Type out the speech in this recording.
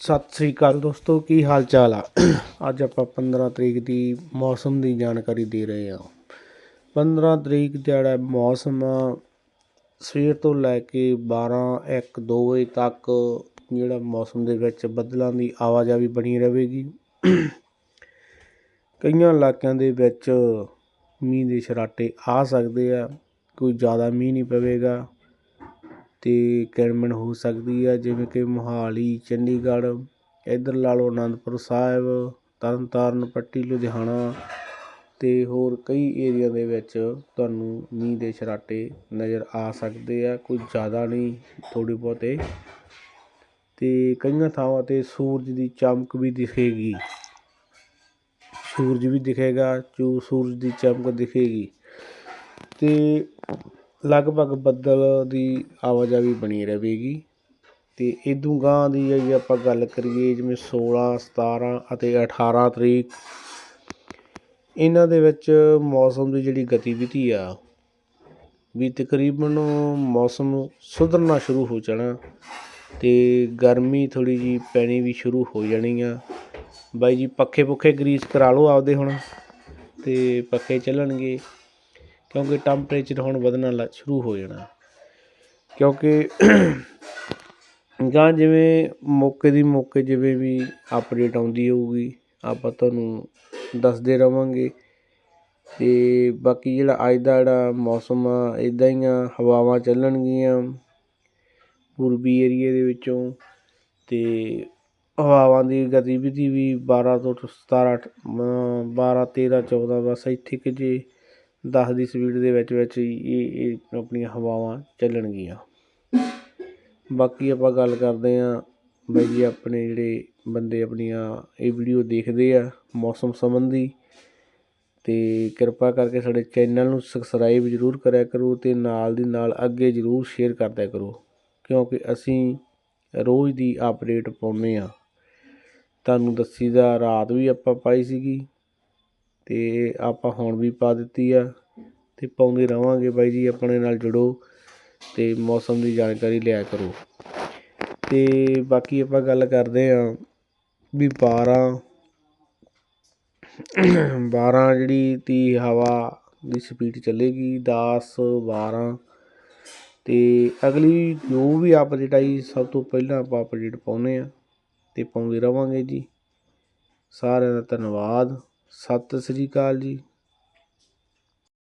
ਸਤਿ ਸ੍ਰੀ ਅਕਾਲ ਦੋਸਤੋ, ਕੀ ਹਾਲ ਚਾਲ ਆ? ਅੱਜ ਆਪਾਂ 15 ਤਰੀਕ ਦੀ ਮੌਸਮ ਦੀ ਜਾਣਕਾਰੀ ਦੇ ਰਹੇ ਹਾਂ। 15 ਤਰੀਕ ਜਿਹੜਾ ਮੌਸਮ ਆ, ਸਵੇਰ ਤੋਂ ਲੈ ਕੇ 12 1 2 ਵਜੇ ਤੱਕ ਜਿਹੜਾ ਮੌਸਮ ਦੇ ਵਿੱਚ ਬੱਦਲਾਂ ਦੀ ਆਵਾਜਾਈ ਬਣੀ ਰਹੇਗੀ। ਕਈਆਂ ਇਲਾਕਿਆਂ ਦੇ ਵਿੱਚ ਮੀਂਹ ਦੇ ਛਰਾਟੇ ਆ ਸਕਦੇ ਆ, ਕੋਈ ਜ਼ਿਆਦਾ ਮੀਂਹ ਨਹੀਂ ਪਵੇਗਾ। ਅਤੇ ਕਿਣਮਿਣ ਹੋ ਸਕਦੀ ਹੈ ਜਿਵੇਂ ਕਿ ਮੋਹਾਲੀ, ਚੰਡੀਗੜ੍ਹ, ਇੱਧਰ ਲਾ ਲਓ ਅਨੰਦਪੁਰ ਸਾਹਿਬ ਤਰਨ ਤਾਰਨ ਪੱਟੀ, ਲੁਧਿਆਣਾ ਅਤੇ ਹੋਰ ਕਈ ਏਰੀਆ ਦੇ ਵਿੱਚ ਤੁਹਾਨੂੰ ਮੀਂਹ ਦੇ ਛਰਾਟੇ ਨਜ਼ਰ ਆ ਸਕਦੇ ਆ ਕੋਈ ਜ਼ਿਆਦਾ ਨਹੀਂ, ਥੋੜ੍ਹੇ ਬਹੁਤੇ। ਅਤੇ ਕਈਆਂ ਥਾਵਾਂ 'ਤੇ ਸੂਰਜ ਦੀ ਚਮਕ ਵੀ ਦਿਖੇਗੀ। ਸੂਰਜ ਵੀ ਦਿਖੇਗਾ, ਜੋ ਸੂਰਜ ਦੀ ਚਮਕ ਦਿਖੇਗੀ। ਅਤੇ ਲਗਭਗ ਬੱਦਲ ਦੀ ਆਵਾਜਾਈ ਬਣੀ ਰਹੇਗੀ ਅਤੇ ਇਦੋਂ ਗਾਂਹ ਦੀ ਜੇ ਆਪਾਂ ਗੱਲ ਕਰੀਏ ਜਿਵੇਂ ਸੋਲ੍ਹਾਂ ਸਤਾਰ੍ਹਾਂ ਅਤੇ ਅਠਾਰ੍ਹਾਂ ਤਰੀਕ, ਇਹਨਾਂ ਦੇ ਵਿੱਚ ਮੌਸਮ ਦੀ ਜਿਹੜੀ ਗਤੀਵਿਧੀ ਆ, ਵੀ ਤਕਰੀਬਨ ਮੌਸਮ ਸੁਧਰਨਾ ਸ਼ੁਰੂ ਹੋ ਜਾਣਾ ਅਤੇ ਗਰਮੀ ਥੋੜ੍ਹੀ ਜਿਹੀ ਪੈਣੀ ਵੀ ਸ਼ੁਰੂ ਹੋ ਜਾਣੀ ਆ। ਬਾਈ ਜੀ ਪੱਖੇ ਪੁੱਖੇ ਗਰੀਸ ਕਰਾ ਲਓ ਆਪਦੇ ਹੁਣ ਅਤੇ ਪੱਖੇ ਚੱਲਣਗੇ। ਕਿਉਂਕਿ ਟੈਂਪਰੇਚਰ ਹੁਣ ਵਧਣਾ ਲ ਸ਼ੁਰੂ ਹੋ ਜਾਣਾ। ਕਿਉਂਕਿ ਜਾਂ ਜਿਵੇਂ ਮੌਕੇ ਦੀ ਮੌਕੇ ਜਿਵੇਂ ਵੀ ਅਪਡੇਟ ਆਉਂਦੀ ਹੋਊਗੀ, ਆਪਾਂ ਤੁਹਾਨੂੰ ਦੱਸਦੇ ਰਹਾਂਗੇ ਅਤੇ ਬਾਕੀ ਜਿਹੜਾ ਅੱਜ ਦਾ ਜਿਹੜਾ ਮੌਸਮ ਆ ਇੱਦਾਂ ਹੀ ਆ, ਹਵਾਵਾਂ ਚੱਲਣਗੀਆਂ ਪੂਰਬੀ ਏਰੀਏ ਦੇ ਵਿੱਚੋਂ। ਅਤੇ ਹਵਾਵਾਂ ਦੀ ਗਤੀਵਿਧੀ ਵੀ ਬਾਰ੍ਹਾਂ ਤੋਂ ਸਤਾਰ੍ਹਾਂ ਬਾਰ੍ਹਾਂ ਤੇਰ੍ਹਾਂ ਚੌਦ੍ਹਾਂ ਬਸ ਇੱਥੇ ਕਿ ਜੇ ਦਸ ਦੀ ਸਪੀਡ ਦੇ ਵਿੱਚ ਵਿੱਚ ਇਹ ਇਹ ਆਪਣੀਆਂ ਹਵਾਵਾਂ ਚੱਲਣਗੀਆਂ। ਬਾਕੀ ਆਪਾਂ ਗੱਲ ਕਰਦੇ ਹਾਂ ਬਾਈ ਜੀ ਆਪਣੇ ਜਿਹੜੇ ਬੰਦੇ ਆਪਣੀਆਂ ਇਹ ਵੀਡੀਓ ਦੇਖਦੇ ਆ ਮੌਸਮ ਸੰਬੰਧੀ। ਅਤੇ ਕਿਰਪਾ ਕਰਕੇ ਸਾਡੇ ਚੈਨਲ ਨੂੰ ਸਬਸਕ੍ਰਾਈਬ ਜ਼ਰੂਰ ਕਰਿਆ ਕਰੋ ਅਤੇ ਨਾਲ ਦੀ ਨਾਲ ਅੱਗੇ ਜ਼ਰੂਰ ਸ਼ੇਅਰ ਕਰਦਿਆ ਕਰੋ, ਕਿਉਂਕਿ ਅਸੀਂ ਰੋਜ਼ ਦੀ ਅਪਡੇਟ ਪਾਉਂਦੇ ਹਾਂ। ਤੁਹਾਨੂੰ ਦੱਸੀ ਦਾ ਰਾਤ ਵੀ ਆਪਾਂ ਪਾਈ ਸੀਗੀ ਅਤੇ ਆਪਾਂ ਹੁਣ ਵੀ ਪਾ ਦਿੱਤੀ ਆ। ਅਤੇ ਪਾਉਂਦੇ ਰਹਾਂਗੇ ਬਾਈ ਜੀ, ਆਪਣੇ ਨਾਲ ਜੁੜੋ ਅਤੇ ਮੌਸਮ ਦੀ ਜਾਣਕਾਰੀ ਲਿਆ ਕਰੋ। ਅਤੇ ਬਾਕੀ ਆਪਾਂ ਗੱਲ ਕਰਦੇ ਹਾਂ ਵੀ ਬਾਰ੍ਹਾਂ ਬਾਰ੍ਹਾਂ ਜਿਹੜੀ ਤੀ ਹਵਾ ਦੀ ਸਪੀਡ ਚੱਲੇਗੀ, ਦਸ ਬਾਰ੍ਹਾਂ ਅਤੇ ਅਗਲੀ ਜੋ ਵੀ ਅਪਡੇਟ ਆਈ, ਸਭ ਤੋਂ ਪਹਿਲਾਂ ਆਪਾਂ ਅਪਡੇਟ ਪਾਉਂਦੇ ਹਾਂ ਅਤੇ ਪਾਉਂਦੇ ਰਹਾਂਗੇ ਜੀ। ਸਾਰਿਆਂ ਦਾ ਧੰਨਵਾਦ, ਸਤਿ ਸ੍ਰੀ ਅਕਾਲ ਜੀ।